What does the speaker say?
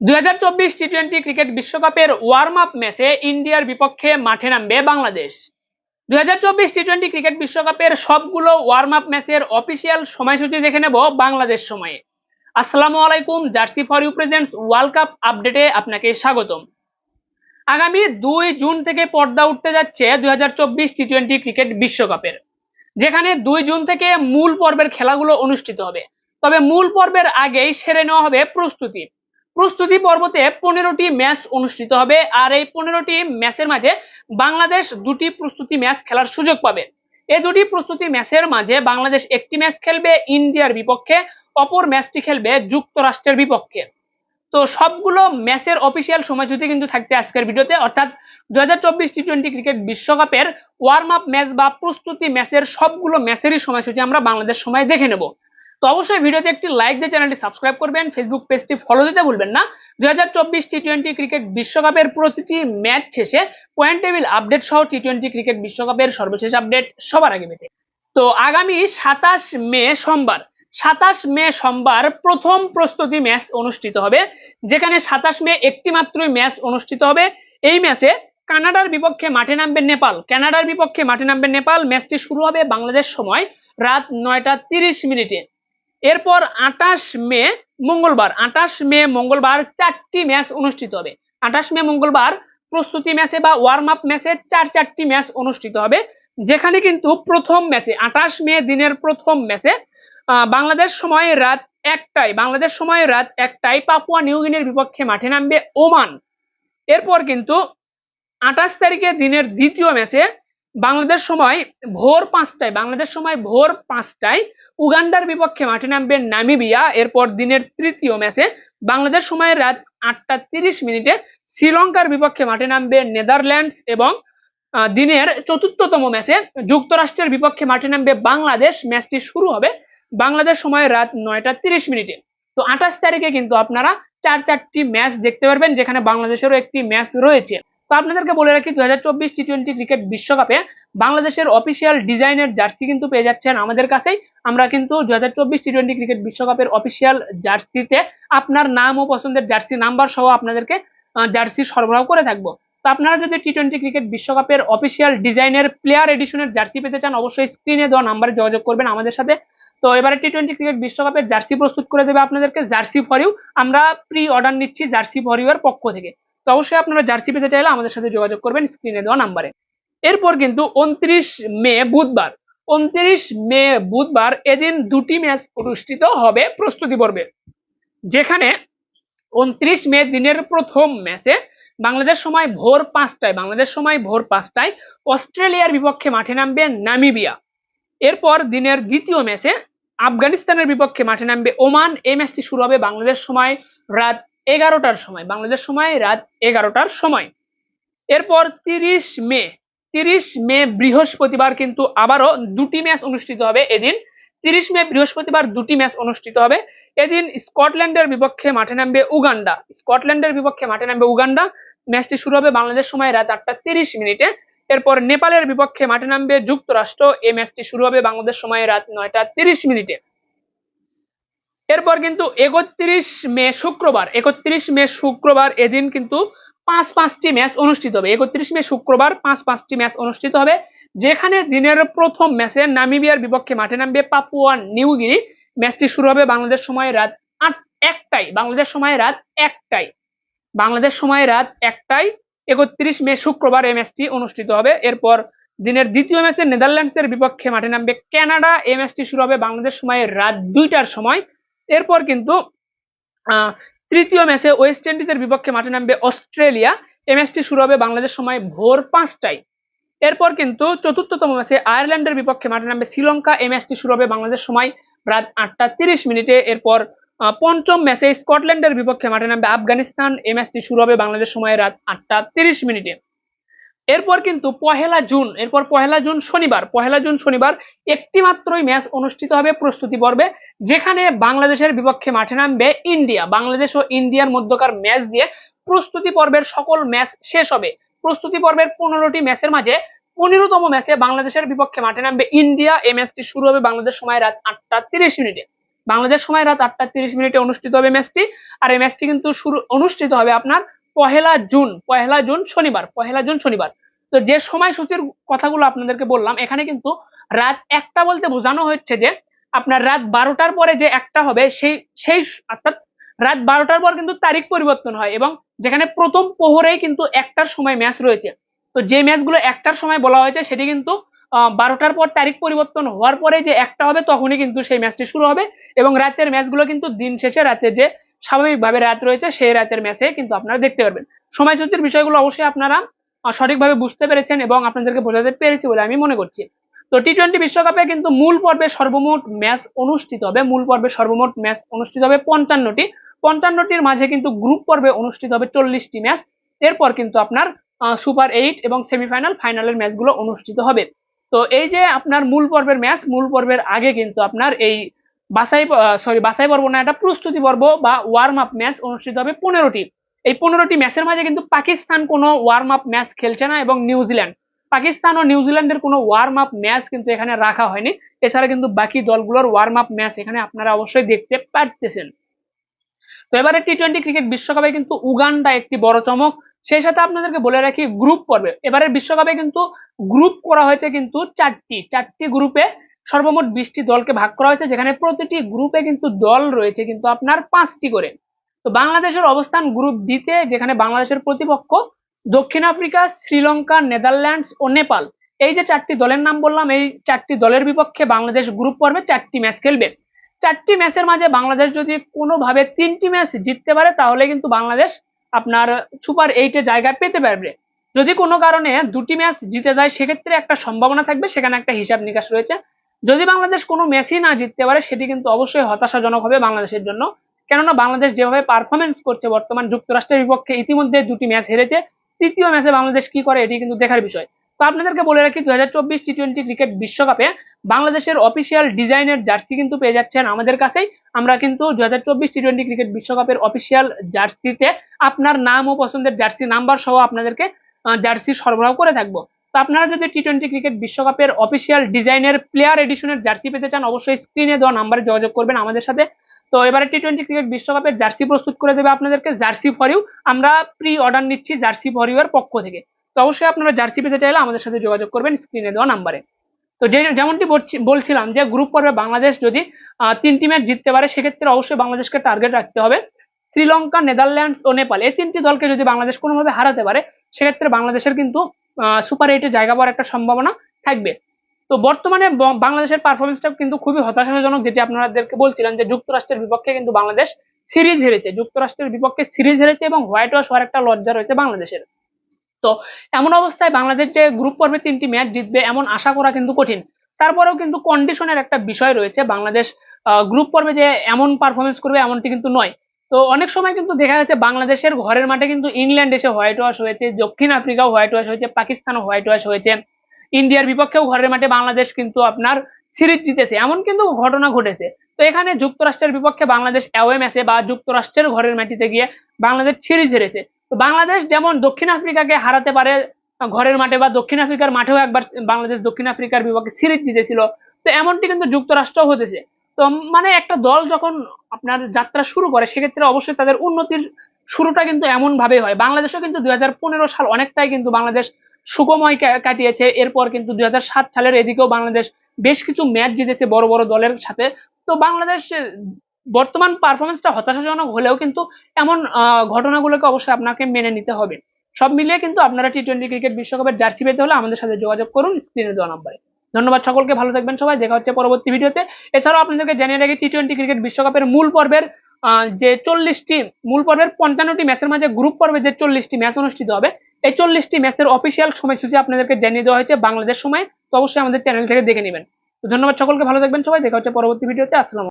দুই হাজার ক্রিকেট বিশ্বকাপের ওয়ার্ম আপ ম্যাচে ইন্ডিয়ার বিপক্ষে মাঠে নামবে বাংলাদেশ। দুই হাজার ক্রিকেট বিশ্বকাপের সবগুলো ওয়ার্ম আপ ম্যাচের অফিসিয়াল সময়সূচি দেখে নেব বাংলাদেশ সময়ে। আসসালামু আলাইকুম jersey for you presents world cup আপডেটে আপনাকে স্বাগতম। আগামী দুই জুন থেকে পর্দা উঠতে যাচ্ছে দুই হাজার চব্বিশ টি ক্রিকেট বিশ্বকাপের, যেখানে দুই জুন থেকে মূল পর্বের খেলাগুলো অনুষ্ঠিত হবে। তবে মূল পর্বের আগেই সেরে নেওয়া হবে প্রস্তুতি। প্রস্তুতি পর্বতে পনেরোটি ম্যাচ অনুষ্ঠিত হবে। আর এই পনেরোটি ম্যাচের মাঝে বাংলাদেশ দুটি প্রস্তুতি ম্যাচ খেলার সুযোগ পাবে। এই দুটি প্রস্তুতি ম্যাচের মাঝে বাংলাদেশ একটি ম্যাচ খেলবে, ইন্ডিয়ার বিপক্ষে। অপর ম্যাচটি খেলবে যুক্তরাষ্ট্রের বিপক্ষে। তো সবগুলো ম্যাচের অফিসিয়াল সময়সূচি কিন্তু থাকছে আজকের ভিডিওতে। অর্থাৎ দু হাজার চব্বিশ টি টোয়েন্টি ক্রিকেট বিশ্বকাপের ওয়ার্ম আপ ম্যাচ বা প্রস্তুতি ম্যাচের সবগুলো ম্যাচেরই সময়সূচি আমরা বাংলাদেশ সময় দেখে নেব। তো অবশ্যই ভিডিওতে একটি লাইক দিয়ে চ্যানেলটি সাবস্ক্রাইব করবেন ফেসবুক পেজটি ফলো দিতে ভুলবেন না। দুই হাজার চব্বিশ টি টোয়েন্টি ক্রিকেট বিশ্বকাপের প্রতিটি ম্যাচ শেষে পয়েন্ট টেবিল আপডেট সহ টি টোয়েন্টি ক্রিকেট বিশ্বকাপের সর্বশেষ আপডেট সবার আগে পেতে। তো আগামী সাতাশ মে সোমবার, সাতাশ মে সোমবার প্রথম প্রস্তুতি ম্যাচ অনুষ্ঠিত হবে, যেখানে সাতাশ মে একটি মাত্রই ম্যাচ অনুষ্ঠিত হবে। এই ম্যাচে কানাডার বিপক্ষে মাঠে নামবে নেপাল। কানাডার বিপক্ষে মাঠে নামবে নেপাল। ম্যাচটি শুরু হবে বাংলাদেশ সময় রাত নয়টা তিরিশ মিনিটে। এরপর আটাশ মে মঙ্গলবার আটাশ মে মঙ্গলবার চারটি ম্যাচ অনুষ্ঠিত হবে। আটাশ মে মঙ্গলবার প্রস্তুতি ম্যাচে বা ওয়ার্ম আপ ম্যাচে চার চারটি ম্যাচ অনুষ্ঠিত হবে, যেখানে কিন্তু প্রথম ম্যাচে আটাশ মে দিনের প্রথম ম্যাচে বাংলাদেশ সময় রাত একটাই বাংলাদেশ সময় রাত একটাই পাপুয়া নিউগিনির বিপক্ষে মাঠে নামবে ওমান। এরপর কিন্তু আঠাশ তারিখে দিনের দ্বিতীয় ম্যাচে বাংলাদেশ সময় ভোর পাঁচটায়, বাংলাদেশ সময় ভোর পাঁচটায় উগান্ডার বিপক্ষে মাঠে নামবে নামিবিয়া। এরপর দিনের তৃতীয় ম্যাচে বাংলাদেশ সময় রাত আটটা তিরিশ মিনিটে শ্রীলঙ্কার বিপক্ষে মাঠে নামবে নেদারল্যান্ডস এবং দিনের চতুর্থতম ম্যাচে যুক্তরাষ্ট্রের বিপক্ষে মাঠে নামবে বাংলাদেশ। ম্যাচটি শুরু হবে বাংলাদেশ সময় রাত নয়টা তিরিশ মিনিটে। তো আঠাশ তারিখে কিন্তু আপনারা চার চারটি ম্যাচ দেখতে পারবেন, যেখানে বাংলাদেশেরও একটি ম্যাচ রয়েছে। আপনাদেরকে বলে রাখি দু হাজার চব্বিশ টি টোয়েন্টি ক্রিকেট বিশ্বকাপে বাংলাদেশের অফিসিয়াল ডিজাইনের জার্সি কিন্তু পেয়ে যাচ্ছেন আমাদের কাছেই। আমরা কিন্তু দু হাজার চব্বিশ টি টোয়েন্টি ক্রিকেট বিশ্বকাপের অফিসিয়াল জার্সিতে আপনার নাম ও পছন্দের জার্সি নাম্বার সহ আপনাদেরকে জার্সি সরবরাহ করে থাকব। তো আপনারা যদি টি টোয়েন্টি ক্রিকেট বিশ্বকাপের অফিসিয়াল ডিজাইনের প্লেয়ার এডিশনের জার্সি পেতে চান, অবশ্যই স্ক্রিনে দেওয়া নাম্বারে যোগাযোগ করবেন আমাদের সাথে। তো এবারে টি টোয়েন্টি ক্রিকেট বিশ্বকাপের জার্সি প্রস্তুত করে দেবে আপনাদেরকে, জার্সি ফর ইউ আমরা প্রি অর্ডার নিচ্ছি জার্সি ফর ইউ এর পক্ষ থেকে। তো অবশ্যই আপনারা জার্সি পেতে চাইলে আমাদের সাথে যোগাযোগ করবেন স্ক্রিনে দেওয়া নাম্বারে। এরপর কিন্তু উনত্রিশ মে বুধবার, উনত্রিশ মে বুধবার এদিন দুটি ম্যাচ অনুষ্ঠিত হবে প্রস্তুতি পর্বে, যেখানে উনত্রিশ মে দিনের প্রথম ম্যাচে বাংলাদেশ সময় ভোর পাঁচটায়, বাংলাদেশ সময় ভোর পাঁচটায় অস্ট্রেলিয়ার বিপক্ষে মাঠে নামবে নামিবিয়া। এরপর দিনের দ্বিতীয় ম্যাচে আফগানিস্তানের বিপক্ষে মাঠে নামবে ওমান। এই ম্যাচটি শুরু হবে বাংলাদেশ সময় রাত এগারোটার সময় বাংলাদেশ সময়, রাত এগারোটার সময়। এরপর তিরিশ মে তিরিশ মে বৃহস্পতিবার কিন্তু আবারও দুটি ম্যাচ অনুষ্ঠিত হবে এদিন। তিরিশ মে বৃহস্পতিবার দুটি ম্যাচ অনুষ্ঠিত হবে। এদিন স্কটল্যান্ডের বিপক্ষে মাঠে নামবে উগান্ডা। স্কটল্যান্ডের বিপক্ষে মাঠে নামবে উগান্ডা। ম্যাচটি শুরু হবে বাংলাদেশ সময় রাত আটটা তিরিশ মিনিটে। এরপর নেপালের বিপক্ষে মাঠে নামবে যুক্তরাষ্ট্র। এই ম্যাচটি শুরু হবে বাংলাদেশ সময় রাত নয়টা তিরিশ মিনিটে। এরপর কিন্তু একত্রিশ মে শুক্রবার, একত্রিশ মে শুক্রবার এদিন কিন্তু পাঁচ পাঁচটি ম্যাচ অনুষ্ঠিত হবে। একত্রিশ মে শুক্রবার পাঁচ পাঁচটি ম্যাচ অনুষ্ঠিত হবে, যেখানে দিনের প্রথম ম্যাচে নামিবিয়ার বিপক্ষে মাঠে নামবে পাপুয়া নিউগিনি। ম্যাচটি শুরু হবে বাংলাদেশ সময় রাত আট একটাই বাংলাদেশ সময় রাত একটাই বাংলাদেশ সময় রাত একটাই একত্রিশ মে শুক্রবার এই ম্যাচটি অনুষ্ঠিত হবে। এরপর দিনের দ্বিতীয় ম্যাচে নেদারল্যান্ডসের বিপক্ষে মাঠে নামবে কানাডা এই ম্যাচটি শুরু হবে বাংলাদেশ সময় রাত দুইটার সময়। এরপর কিন্তু তৃতীয় ম্যাচে ওয়েস্ট ইন্ডিজের বিপক্ষে মাঠে নামবে অস্ট্রেলিয়া। এই ম্যাচটি শুরু হবে বাংলাদেশ সময় ভোর পাঁচটায়। এরপর কিন্তু চতুর্থতম ম্যাচে আয়ারল্যান্ডের বিপক্ষে মাঠে নামবে শ্রীলঙ্কা। এই ম্যাচটি শুরু হবে বাংলাদেশ সময় রাত আটটা তিরিশ মিনিটে। এরপর পঞ্চম ম্যাচে স্কটল্যান্ডের বিপক্ষে মাঠে নামবে আফগানিস্তান। এই ম্যাচটি শুরু হবে বাংলাদেশ সময় রাত আটটা তিরিশ মিনিটে। এরপর কিন্তু পহেলা জুন, এরপর পহেলা জুন শনিবার, পহেলা জুন শনিবার একটি মাত্রই ম্যাচ অনুষ্ঠিত হবে প্রস্তুতি পর্বে, যেখানে বাংলাদেশের বিপক্ষে মাঠে নামবে ইন্ডিয়া। বাংলাদেশ ও ইন্ডিয়ার মধ্যকার ম্যাচ দিয়ে প্রস্তুতি পর্বের সকল ম্যাচ শেষ হবে। প্রস্তুতি পর্বের পনেরোটি ম্যাচের মাঝে পনেরোতম ম্যাচে বাংলাদেশের বিপক্ষে মাঠে নামবে ইন্ডিয়া। এই ম্যাচটি শুরু হবে বাংলাদেশ সময় রাত আটটা তিরিশ মিনিটে। বাংলাদেশ সময় রাত আটটা তিরিশ মিনিটে অনুষ্ঠিত হবে ম্যাচটি, আর এই ম্যাচটি কিন্তু শুরু, অনুষ্ঠিত হবে আপনার পহেলা জুন পহেলা জুন শনিবার, পহেলা জুন শনিবার। তো যে সময়সূচির কথাগুলো আপনাদেরকে বললাম, এখানে কিন্তু রাত একটা বলতে বোঝানো হচ্ছে যে, আপনার রাত বারোটার পরে যে একটা হবে, সেই সেই অর্থাৎ রাত বারোটার পর কিন্তু তারিখ পরিবর্তন হয় এবং যেখানে প্রথম প্রহরেই কিন্তু একটার সময় ম্যাচ রয়েছে। তো যে ম্যাচগুলো একটার সময় বলা হয়েছে, সেটি কিন্তু বারোটার পর তারিখ পরিবর্তন হওয়ার পরে যে একটা হবে, তখনই কিন্তু সেই ম্যাচটি শুরু হবে এবং রাতের ম্যাচগুলো কিন্তু দিন শেষে রাতে যে স্বাভাবিকভাবে রাত রয়েছে সেই রাতের ম্যাচে কিন্তু আপনারা দেখতে পারবেন। সময়সূচির বিষয়গুলো অবশ্যই আপনারা সঠিকভাবে বুঝতে পেরেছেন এবং আপনাদেরকে বোঝাতে পেরেছি বলে আমি মনে করছি। তো টি টোয়েন্টি বিশ্বকাপে কিন্তু মূল পর্বে সর্বমোট ম্যাচ অনুষ্ঠিত হবে, মূল পর্বে সর্বমোট ম্যাচ অনুষ্ঠিত হবে পঞ্চান্নটি। পঞ্চান্নটির মাঝে কিন্তু গ্রুপ পর্বে অনুষ্ঠিত হবে চল্লিশটি ম্যাচ এরপর কিন্তু আপনার সুপার এইট এবং সেমিফাইনাল ফাইনালের ম্যাচগুলো অনুষ্ঠিত হবে। তো এই যে আপনার মূল পর্বের ম্যাচ মূল পর্বের আগে কিন্তু আপনার এই বাছাই সরি বাছাই পর্ব না, এটা প্রস্তুতি পর্ব বা ওয়ার্ম আপ ম্যাচ অনুষ্ঠিত হবে পনেরোটি। এই পনেরোটি ম্যাচের মাঝে কিন্তু পাকিস্তান কোনো ওয়ার্ম আপ ম্যাচ খেলছে না এবং নিউজিল্যান্ড পাকিস্তান ও নিউজিল্যান্ডের কোনো ওয়ার্ম আপ ম্যাচ কিন্তু এখানে রাখা হয়নি। এছাড়া কিন্তু বাকি দলগুলোর ওয়ার্ম আপ ম্যাচ এখানে আপনারা অবশ্যই দেখতে পারতেছেন। তো এবারে টি টোয়েন্টি ক্রিকেট বিশ্বকাপে কিন্তু উগান্ডা একটি বড় চমক। সেই সাথে আপনাদেরকে বলে রাখি গ্রুপ পর্বে। এবারের বিশ্বকাপে কিন্তু গ্রুপ করা হয়েছে কিন্তু চারটি। চারটি গ্রুপে সর্বমোট বিশটি দলকে ভাগ করা হয়েছে, যেখানে প্রতিটি গ্রুপে কিন্তু দল রয়েছে, কিন্তু আপনার পাঁচটি করে। তো বাংলাদেশের অবস্থান গ্রুপ ডিতে যেখানে বাংলাদেশের প্রতিপক্ষ দক্ষিণ আফ্রিকা, শ্রীলঙ্কা, নেদারল্যান্ডস ও নেপাল। এই যে চারটি দলের নাম বললাম, এই চারটি দলের বিপক্ষে বাংলাদেশ গ্রুপ পর্বে চারটি ম্যাচ খেলবে। চারটি ম্যাচের মাঝে বাংলাদেশ যদি কোনোভাবে তিনটি ম্যাচ জিততে পারে, তাহলে কিন্তু বাংলাদেশ আপনার সুপার এইটে জায়গা পেতে পারবে। যদি কোনো কারণে দুটি ম্যাচ জিতে যায়, সেক্ষেত্রে একটা সম্ভাবনা থাকবে, সেখানে একটা হিসাব নিকাশ রয়েছে। যদি বাংলাদেশ কোনো ম্যাচই না জিততে পারে, সেটি কিন্তু অবশ্যই হতাশাজনক হবে বাংলাদেশের জন্য। কেননা বাংলাদেশ যেভাবে পারফরমেন্স করছে বর্তমান যুক্তরাষ্ট্রের বিপক্ষে, ইতিমধ্যে দুটি ম্যাচ হেরেছে। তৃতীয় ম্যাচে বাংলাদেশ কি করে, এটি কিন্তু দেখার বিষয়। তো আপনাদেরকে বলে রাখি দু হাজার চব্বিশ টি টোয়েন্টি ক্রিকেট বিশ্বকাপে বাংলাদেশের অফিসিয়াল ডিজাইনের জার্সি কিন্তু পেয়ে যাচ্ছেন আমাদের কাছেই। আমরা কিন্তু দু হাজার চব্বিশ টি টোয়েন্টি ক্রিকেট বিশ্বকাপের অফিসিয়াল জার্সিতে আপনার নাম ও পছন্দের জার্সি নাম্বার সহ আপনাদেরকে জার্সি সরবরাহ করে থাকব। তো আপনারা যদি টি টোয়েন্টি ক্রিকেট বিশ্বকাপের অফিসিয়াল ডিজাইনের প্লেয়ার এডিশনের জার্সি পেতে চান, অবশ্যই স্ক্রিনে দেওয়া নাম্বারে যোগাযোগ করবেন আমাদের সাথে। তো এবারে টি টোয়েন্টি ক্রিকেট বিশ্বকাপের জার্সি প্রস্তুত করে দেবে আপনাদেরকে জার্সি ফর ইউ আমরা প্রি অর্ডার নিচ্ছি জার্সি ফর ইউ এর পক্ষ থেকে। তো অবশ্যই আপনারা জার্সি পেতে চাইলে আমাদের সাথে যোগাযোগ করবেন স্ক্রিনে দেওয়া নাম্বারে তো যে যেমনটি বলছি- বলছিলাম যে গ্রুপ পর্বে বাংলাদেশ যদি তিনটি ম্যাচ জিততে পারে, সেক্ষেত্রে অবশ্যই বাংলাদেশকে টার্গেট রাখতে হবে। শ্রীলঙ্কা, নেদারল্যান্ডস ও নেপাল, এই তিনটি দলকে যদি বাংলাদেশ কোনোভাবে হারাতে পারে, সেক্ষেত্রে বাংলাদেশের কিন্তু সুপার এইটে জায়গা পাওয়ার একটা সম্ভাবনা থাকবে। তো বর্তমানে বাংলাদেশের পারফরমেন্সটা কিন্তু খুবই হতাশাজনক, যেটি আপনাদেরকে বলছিলাম যে যুক্তরাষ্ট্রের বিপক্ষে কিন্তু বাংলাদেশ সিরিজ হেরেছে। যুক্তরাষ্ট্রের বিপক্ষে সিরিজ হেরেছে এবং হোয়াইট ওয়াশ হওয়ার একটা লজ্জা রয়েছে বাংলাদেশের। তো এমন অবস্থায় বাংলাদেশ যে গ্রুপ পর্বে তিনটি ম্যাচ জিতবে এমন আশা করা কিন্তু কঠিন। তারপরেও কিন্তু কন্ডিশনের একটা বিষয় রয়েছে বাংলাদেশ গ্রুপ পর্বে যে এমন পারফরমেন্স করবে এমনটি কিন্তু নয়। তো অনেক সময় কিন্তু দেখা যাচ্ছে বাংলাদেশের ঘরের মাঠে কিন্তু ইংল্যান্ড এসে হোয়াইট ওয়াশ হয়েছে, দক্ষিণ আফ্রিকাও হোয়াইট ওয়াশ হয়েছে, পাকিস্তানও হোয়াইট ওয়াশ হয়েছে। ইন্ডিয়ার বিপক্ষেও ঘরের মাঠে বাংলাদেশ কিন্তু আপনার সিরিজ জিতেছে। এমন কিন্তু ঘটনা ঘটেছে। তো এখানে যুক্তরাষ্ট্রের বিপক্ষে বাংলাদেশ অ্যাওয়ে ম্যাচে বা যুক্তরাষ্ট্রের ঘরের মাটিতে গিয়ে বাংলাদেশ সিরিজ হেরেছে। তো বাংলাদেশ যেমন দক্ষিণ আফ্রিকাকে হারাতে পারে ঘরের মাঠে বা দক্ষিণ আফ্রিকার মাঠেও একবার বাংলাদেশ দক্ষিণ আফ্রিকার বিপক্ষে সিরিজ জিতেছিল, তো এমনটি কিন্তু যুক্তরাষ্ট্রও হতেছে। তো মানে একটা দল যখন আপনার যাত্রা শুরু করে, সেক্ষেত্রে অবশ্যই তাদের উন্নতির শুরুটা কিন্তু এমন ভাবে হয়। বাংলাদেশও কিন্তু দুই হাজার পনেরো সাল অনেকটাই কিন্তু বাংলাদেশ সুগময় কাটিয়েছে। এরপর কিন্তু দুই সাত সালের এদিকেও বাংলাদেশ বেশ কিছু ম্যাচ জিতেছে বড় বড় দলের সাথে। তো বাংলাদেশ বর্তমান পারফরমেন্সটা হতাশাজনক হলেও কিন্তু এমন ঘটনাগুলোকে অবশ্যই আপনাকে মেনে নিতে হবে। সব মিলিয়ে কিন্তু আপনারা টি টোয়েন্টি ক্রিকেট বিশ্বকাপের জার্সি পেতে হলে আমাদের সাথে যোগাযোগ করুন, স্ক্রিনে দেওয়া নাম্বারে। ধন্যবাদ সকলকে, ভালো থাকবেন সবাই, দেখা হচ্ছে পরবর্তী ভিডিওতে। এছাড়াও আপনাদেরকে জানিয়ে রাখি টি টোয়েন্টি ক্রিকেট বিশ্বকাপের মূল পর্বের যে চল্লিশটি, মূল পর্বের পঞ্চান্নটি ম্যাচের মাঝে গ্রুপ পর্বে যে চল্লিশটি ম্যাচ অনুষ্ঠিত হবে, এই চল্লিশটি ম্যাচের অফিসিয়াল সময়সূচি আপনাদেরকে জানিয়ে দেওয়া হয়েছে বাংলাদেশ সময়। তো অবশ্যই আমাদের চ্যানেল থেকে দেখে নেবেন। ধন্যবাদ সকলকে, ভালো থাকবেন সবাই, দেখা হচ্ছে পরবর্তী ভিডিওতে। আসসালাম